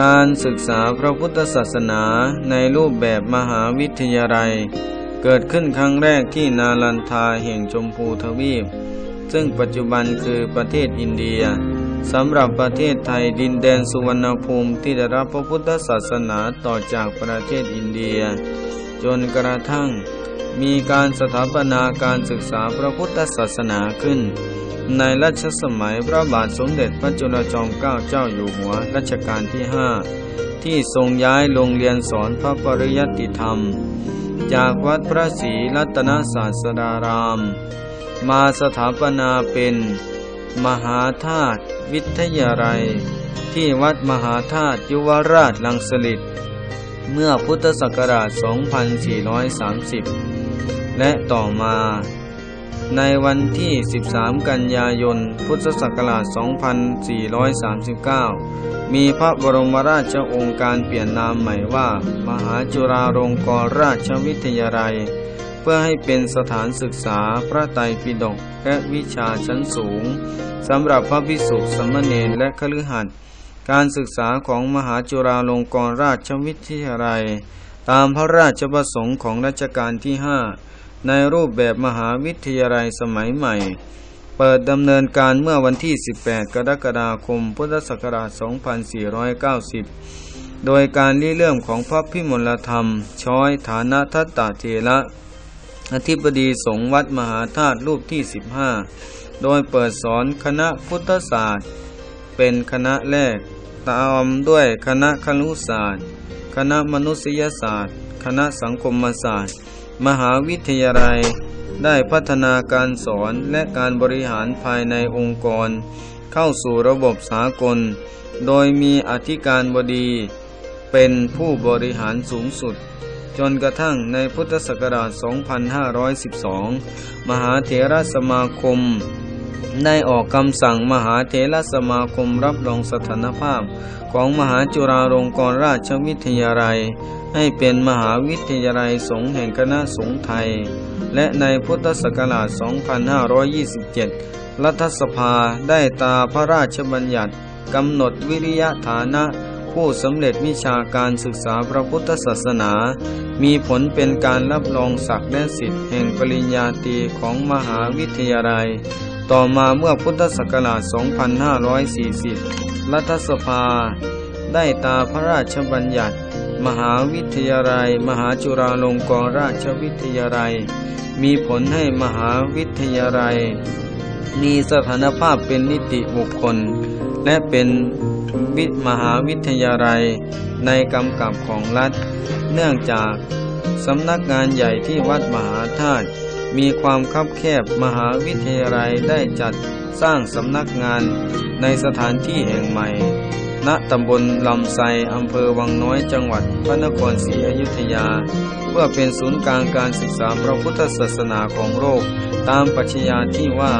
การศึกษาพระพุทธศาสนาในรูปแบบมหาวิทยาลัย เกิดขึ้นครั้งแรกที่นาลันทาแห่งชมพูทวีป ซึ่งปัจจุบันคือประเทศอินเดียสำหรับประเทศไทยดินแดนสุวรรณภูมิที่ได้รับพระพุทธศาสนาต่อจากประเทศอินเดีย จนกระทั่งมีการสถาปนาการศึกษาพระพุทธศาสนาขึ้น ในรัชสมัยพระบาทสมเด็จพระจุลจอมเกล้าเจ้าอยู่หัวรัชกาลที่ห้าที่ทรงย้ายโรงเรียนสอนพระปริยัติธรรม จากวัดพระศรีรัตนศาสดาราม มาสถาปนาเป็น มหาธาตุวิทยาลัย ที่วัดมหาธาตุยุวราชลังสลิดเมื่อพุทธศักราช 2430 และต่อมา ในวันที่ 13 กันยายน พุทธศักราช 2439 มีพระบรมราชองค์การเปลี่ยนนามใหม่ว่า มหาจุฬาลงกรณราชวิทยาลัย เพื่อให้เป็นสถานศึกษาพระไตรปิฎกและวิชาชั้นสูงสำหรับพระภิกษุสมณเณรและคฤหัสถ์การศึกษาของมหาจุฬาลงกรณราชวิทยาลัย ตามพระราชประสงค์ของรัชกาลที่ 5 ในรูปแบบมหาวิทยาลัยสมัยใหม่ เปิดดำเนินการเมื่อวันที่ 18 กรกฎาคม พุทธศักราช 2490 โดยการริเริ่มของพระพิมลธรรม ช้อยฐานะทัตตาเทระอธิบดีสงฆ์วัดมหาธาตุรูปที่ 15 โดยเปิดสอนคณะพุทธศาสตร์ เป็นคณะแรก ตามด้วยคณะครุศาสตร์ คณะมนุษยศาสตร์ คณะสังคมศาสตร์ มหาวิทยาลัยได้พัฒนาการสอนและการบริหารภายในองค์กร เข้าสู่ระบบสากล โดยมีอธิการบดี เป็นผู้บริหารสูงสุด จนกระทั่งในพุทธศักราช 2512 มหาเถรสมาคม ได้ออกคำสั่งมหาเถรสมาคมรับรองสถานภาพ ของมหาจุฬาลงกรณราชวิทยาลัย ให้เป็นมหาวิทยาลัยสงฆ์แห่งคณะสงฆ์ไทย และในพุทธศักราช 2527 รัฐสภาได้ตาพระราชบัญญัติกำหนดวิริยะฐานะผู้สำเร็จวิชาการศึกษาพระพุทธศาสนา มีผลเป็นการรับรองศักดิ์และสิทธิ์แห่งปริญญาตรีของมหาวิทยาลัย ต่อมาเมื่อพุทธศักราช 2540 รัฐสภา ได้ตาพระราชบัญญัติ มหาวิทยาลัย มหาจุฬาลงกรณราชวิทยาลัย มีผลให้มหาวิทยาลัย มีสถานภาพเป็นนิติบุคคล และเป็นวิมหาวิทยาลัยในกำกับของรัฐ เนื่องจากสำนักงานใหญ่ที่วัดมหาธาตุ มีความคับแคบมหาวิทยาลัยได้จัดสร้างสำนักงานในสถานที่แห่งใหม่ ณตำบลลำไซอำเภอวังน้อยจังหวัดพระนครศรีอยุธยา เพื่อเป็นศูนย์กลางการศึกษาพระพุทธศาสนาของโลก ตามปัชญาที่ว่า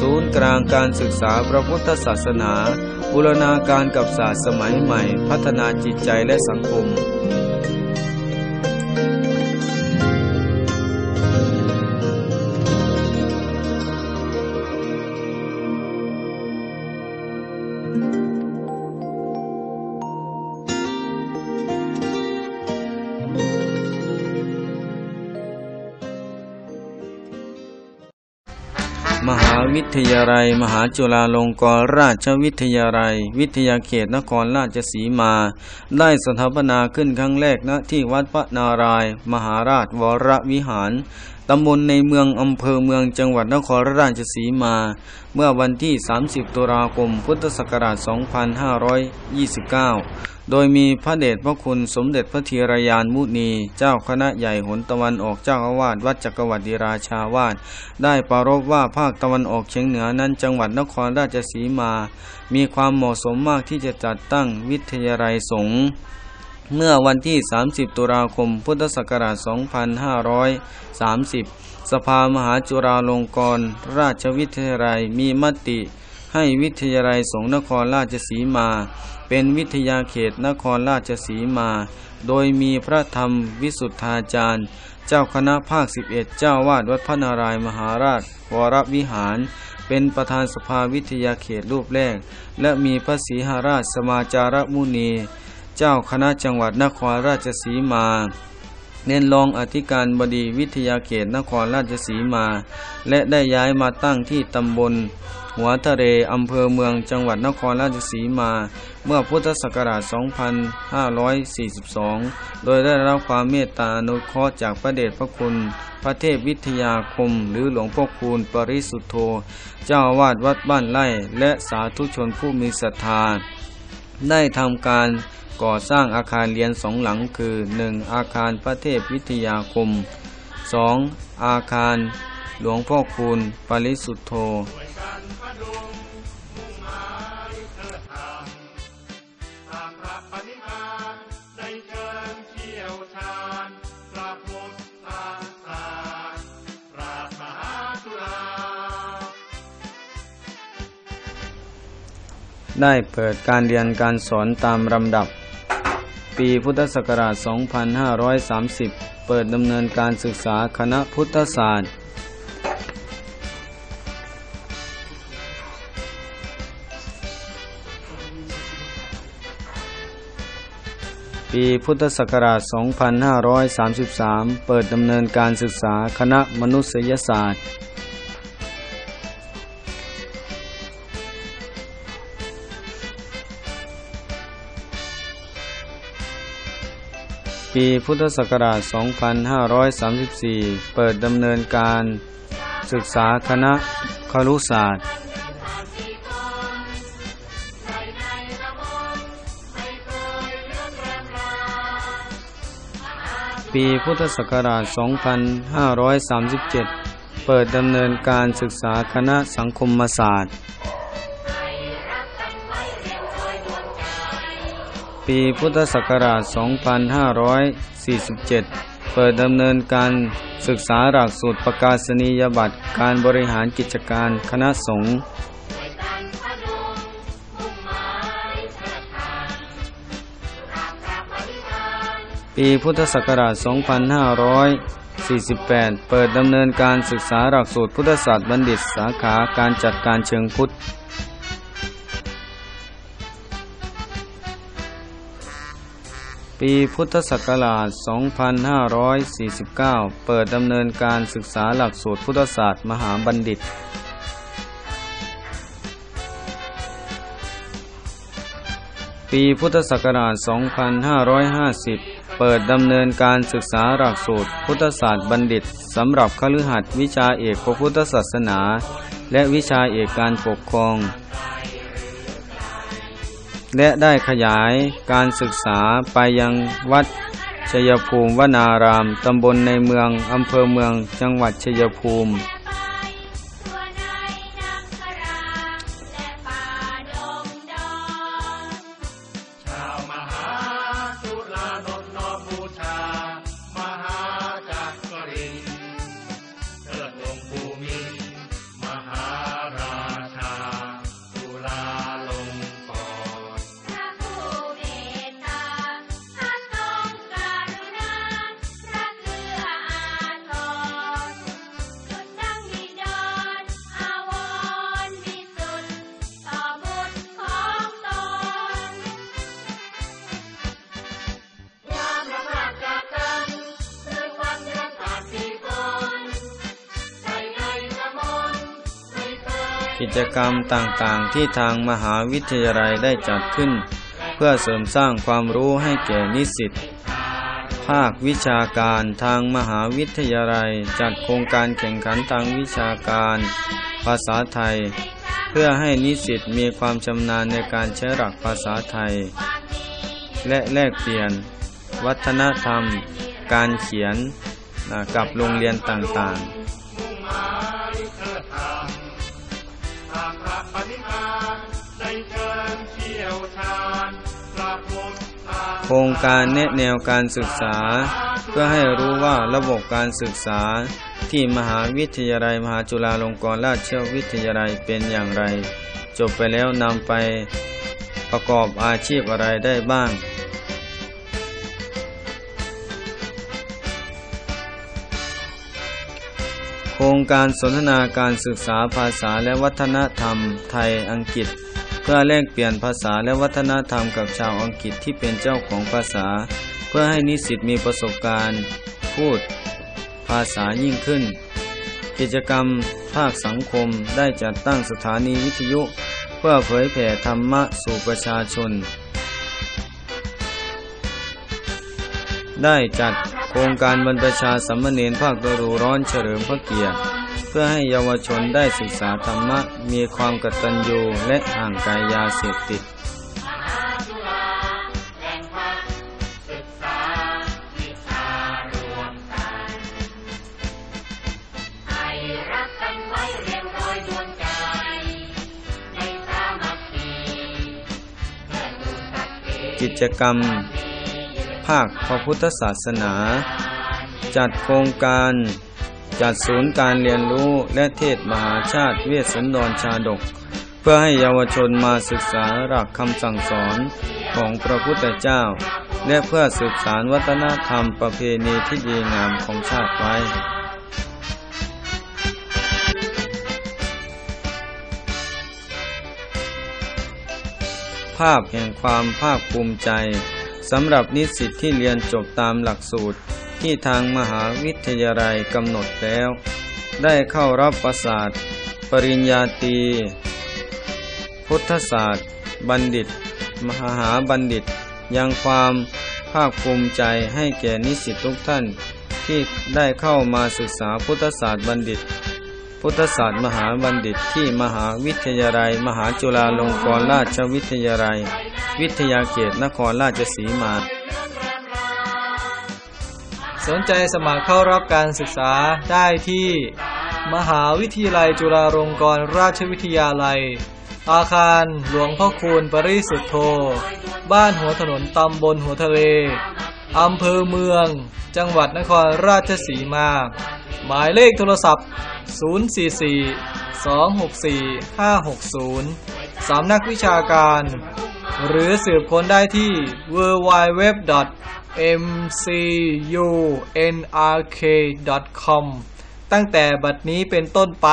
ศูนย์กลางการศึกษาพระพุทธศาสนาบูรณาการกับศาสตร์สมัยใหม่ พัฒนาจิตใจและสังคม วิทยาลัย มหาจุฬาลงกรณราชวิทยาลัย วิทยาเขตนครราชสีมา ได้สถาปนาขึ้นครั้งแรกณที่วัดพระนาราย มหาราชวรวิหารตำบลในเมืองอำเภอเมืองจังหวัดนครราชสีมา เมื่อวันที่ 30 ตุลาคม พุทธศักราช 2529 โดยมีพระเดชพระคุณสมเด็จพระเทรยานมุนี เจ้าคณะใหญ่หนตะวันออกเจ้าอาวาสวัดจักรวรรดิราชาวาสได้ปรารภว่าภาคตะวันออกเฉียงเหนือนั้นจังหวัดนครราชสีมา มีความเหมาะสมมากที่จะจัดตั้งวิทยาลัยสงฆ์เมื่อวันที่ 30 ตุลาคม พุทธศักราช 2530 สภามหาจุฬาลงกรณราชวิทยาลัยมีมติ ให้วิทยาลัยสงฆ์นครราชสีมา เป็นวิทยาเขตนครราชสีมา โดยมีพระธรรมวิสุทธาจารย์ เจ้าคณะภาค 11 เจ้าวาดวัดพระนารายมหาราช วรวิหาร เป็นประธานสภาวิทยาเขตรูปแรก และมีพระศรีหราชสมาจารมุนี เจ้าคณะจังหวัดนครราชสีมาเน้นรองอธิการบดีวิทยาเขตนครราชสีมา และได้ย้ายมาตั้งที่ตำบล หัวทะเลอำเภอเมืองจังหวัดนครราชสีมา เมื่อพุทธศักราช 2542 โดยได้รับความเมตตาอนุเคราะห์จากพระเดชพระคุณ พระเทพวิทยาคม หรือหลวงพ่อคูณปริสุทธโธ เจ้าอาวาดวัดบ้านไร่และสาธุชนผู้มีศรัทธา ได้ทำการก่อสร้างอาคารเรียนสองหลังคือ 1. อาคารพระเทพวิทยาคม 2. อาคารหลวงพ่อคูณปริสุทธโธ ได้เปิดการเรียนการสอนตามลำดับ ปีพุทธศักราช 2530 เปิดดำเนินการศึกษาคณะพุทธศาสตร์ ปีพุทธศักราช 2533 เปิดดำเนินการศึกษาคณะมนุษยศาสตร์ ปีพุทธศักราช 2534 เปิดดำเนินการ ศึกษาคณะครุศาสตร์ ปีพุทธศักราช 2537 เปิดดำเนินการศึกษาคณะสังคมศาสตร์ ปีพุทธศักราช 2547 เปิดดำเนินการศึกษาหลักสูตรประกาศนียบัตรการบริหารกิจการคณะสงฆ์ปีพุทธศักราช 2548 เปิดดำเนินการศึกษาหลักสูตรพุทธศาสตร์บัณฑิตสาขาการจัดการเชิงพุทธ ปีพุทธศักราช 2549 เปิดดำเนินการศึกษาหลักสูตรพุทธศาสตร์มหาบัณฑิต ปีพุทธศักราช 2550 เปิดดำเนินการศึกษาหลักสูตรพุทธศาสตร์บัณฑิตสำหรับคฤหัสถ์วิชาเอกพระพุทธศาสนา และวิชาเอกการปกครอง และได้ขยายการศึกษาไปยังวัดชัยภูมิวนาราม ตำบลในเมือง อำเภอเมือง จังหวัดชัยภูมิ กิจกรรมต่างๆ ที่ทางมหาวิทยาลัยได้จัดขึ้น เพื่อเสริมสร้างความรู้ให้แก่นิสิตภาควิชาการทางมหาวิทยาลัย จัดโครงการแข่งขันทางวิชาการ ภาษาไทย เพื่อให้นิสิตมีความชำนาญในการใช้หลักภาษาไทย และแลกเปลี่ยน วัฒนธรรม การเขียนกับโรงเรียนต่างๆ ครงการแนะแนวการศึกษา เพื่อให้รู้ว่าระบบการศึกษา ที่มหาวิทยาลัยมหาจุฬาลงกรณราชวิทยาลัยเป็นอย่างไร จบไปแล้วนำไปประกอบอาชีพอะไรได้บ้าง โครงการสนทนาการศึกษาภาษาและวัฒนธรรมไทยอังกฤษ เพื่อแลกเปลี่ยนภาษาและวัฒนธรรมกับชาวอังกฤษที่เป็นเจ้าของภาษา เพื่อให้นิสิตมีประสบการณ์ พูด ภาษายิ่งขึ้น กิจกรรม ภาคสังคมได้จัดตั้งสถานีวิทยุ เพื่อเผยแผ่ธรรมะสู่ประชาชน ได้จัดโครงการบรรพชาสัมมเนรภาคฤดูร้อนเฉลิมพระเกียรติ เพื่อให้เยาวชนได้ศึกษาธรรมะ มีความกตัญญูและห่างไกลยาเสพติดกิจกทีกิจกรรม ภาคพระพุทธศาสนา จัดโครงการ จัดศูนย์การเรียนรู้และเทศมหาชาติเวสสันดรชาดก เพื่อให้เยาวชนมาศึกษาหลักคำสั่งสอนของพระพุทธเจ้า และเพื่อสืบสารวัฒนธรรมประเพณีที่ดีงามของชาติไว้ภาพแห่งความภาคภูมิใจสำหรับนิสิตที่เรียนจบตามหลักสูตร ที่ทางมหาวิทยาลัยกำหนดแล้ว ได้เข้ารับประสาทปริญญาตรีพุทธศาสตร์ บัณฑิต มหาบัณฑิต ยังความภาคภูมิใจให้แก่นิสิตทุกท่าน ที่ได้เข้ามาศึกษาพุทธศาสตร์บัณฑิต พุทธศาสตร์มหาบัณฑิตที่มหาวิทยาลัย มหาจุฬาลงกรณราชวิทยาลัย วิทยาเขตนครราชสีมา สนใจสมัครเข้ารับการศึกษาได้ที่ มหาวิทยาลัยจุฬาลงกรณราชวิทยาลัย อาคารหลวงพ่อคูณปริสุทธโธ บ้านหัวถนนตำบลหัวทะเล อำเภอเมือง จังหวัดนครราชสีมา หมายเลขโทรศัพท์ 044 264 560 สำนักวิชาการ หรือสืบค้นได้ที่ www.mcunrk.com ตั้งแต่บัดนี้เป็นต้นไป